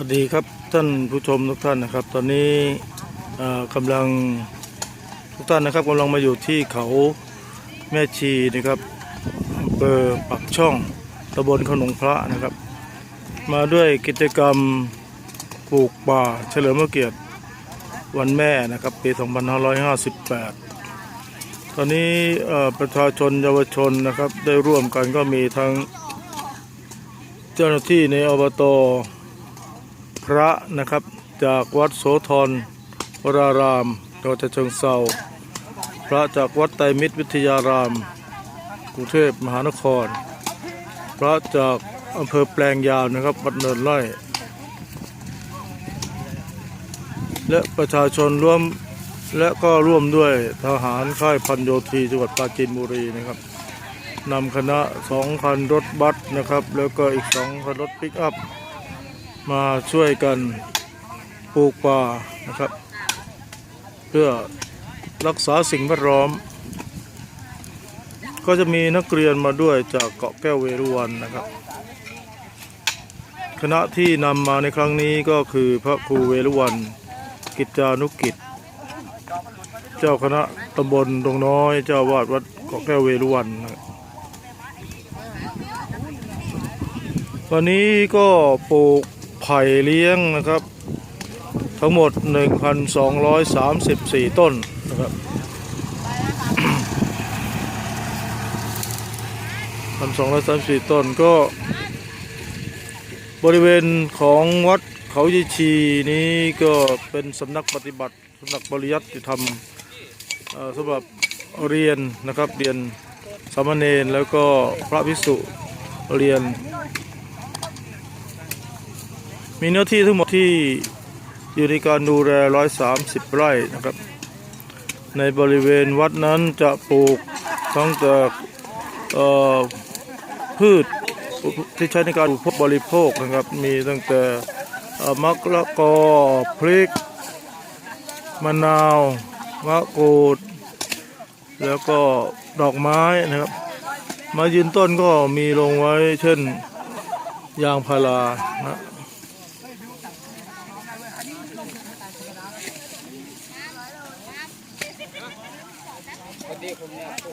วัสดีครับท่านผู้ชมทุกท่านนะครับ ตอนนี้เอ่อกำลังทุกท่านนะครับกำลังมาอยู่ที่เขาแม่ชีนะครับอำเภอปักช่องตำบลขนงพระนะครับ มาด้วยกิจกรรมปลูกป่าเฉลิมพระเกียรติวันแม่นะครับปี 2558 ตอนนี้ประชาชนเยาวชนนะครับได้ร่วมกันก็มีทั้งเจ้าหน้าที่ในอบต พระนะครับ จากวัดโสธรวรารามจังหวัดฉะเชิงเซาพระจากวัดไตรมิตรวิทยารามกรุงเทพมหานคร พระจากอำเภอแปลงยาวนะครับวัดเนินไร่และประชาชนร่วมและก็ร่วมด้วยทหารค่ายพันโยธีจังหวัดปราจีนบุรีนะครับนำคณะสองคันรถบัสนะครับ แล้วก็อีกสองคันรถปิกอัพ มาช่วยกันปลูกป่านะครับ เพื่อรักษาสิ่งแวดล้อม ก็จะมีนักเรียนมาด้วยจากเกาะแก้วเวรุวันนะครับ คณะที่นำมาในครั้งนี้ก็คือพระครูเวรุวัน กิจจานุกิจ เจ้าคณะตำบลดงน้อย เจ้าวาดวัดเกาะแก้วเวรุวันนะครับตอนนี้ก็ปลูก ไผ่เลี้ยงนะครับ ทั้งหมด 1,234 ต้นนะครับ1,234ต้นก็ บริเวณของวัดเขายีชีนี้ก็เป็นสำนักปฏิบัติสำนักปริยัติธรรมสำหรับเรียนนะครับเรียนสามเณรแล้วก็พระภิกษุเรียน มีเนื้อที่ทั้งหมดที่อยู่ในการดูแล130ไร่นะครับ ในบริเวณวัดนั้นจะปลูกทั้งจากพืชที่ใช้ในการอุปบริโภคนะครับ มีตั้งแต่มะละกอพริกมะนาวมะกรูด แล้วก็ดอกไม้นะครับ มายืนต้นก็มีลงไว้เช่นยางพารานะ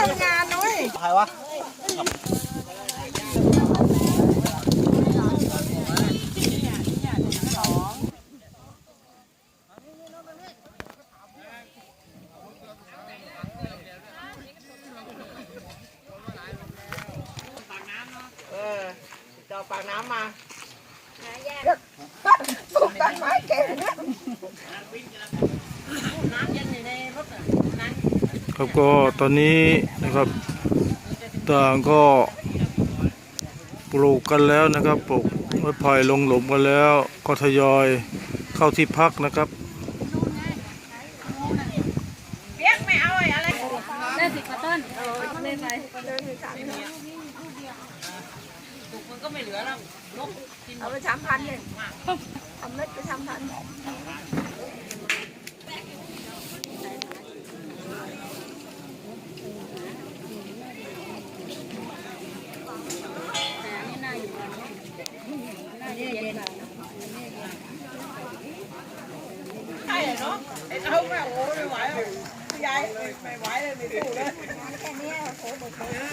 ทำงานนุ้ยใครวะเจะเอาปากน้ำมาปลูกต้นไม้เก่งนะ ครับก็ตอนนี้นะครับต่างก็ปลูกกันแล้วนะครับปลูกไม้ไผ่ลงหลุมกันแล้วก็ทยอยเข้าที่พักนะครับเรียกไม่เอาไอ้อะไรได้สิบกว่าต้นเล่นไปมันก็ไม่เหลือแล้วนกเอาไปช้ำพันเลยทำเม็ดไปช้ำพันเย็นใช่เนาะไอ้เอาแม่โอ้ ไม่ไหวหรอกยายไม่ไหวเลยไม่สู้เลยแค่นี้โอ้โหหมดเลย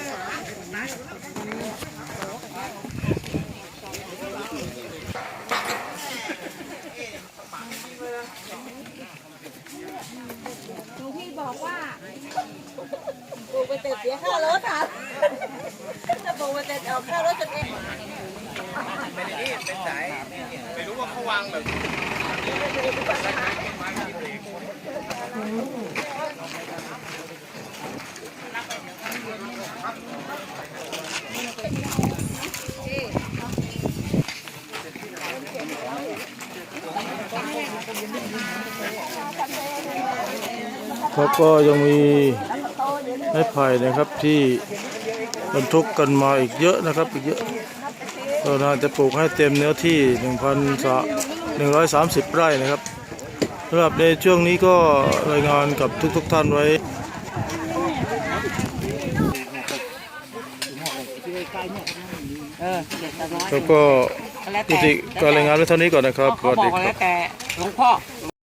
ครับก็ยังมีไม้ไผ่นะครับที่บรรทุกกันมาอีกเยอะนะครับอีกเยอะ ก็น่าจะปลูกให้เต็มเนื้อที่ 1,130 ไร่นะครับสำหรับในช่วงนี้ก็รายงานกับทุกๆทท่านไว้แล้วก็ยุติการรายงานไว้เท่านี้ก่อนนะครับสวัสบอดีกคแล้รับวแต่หลวงพ่อ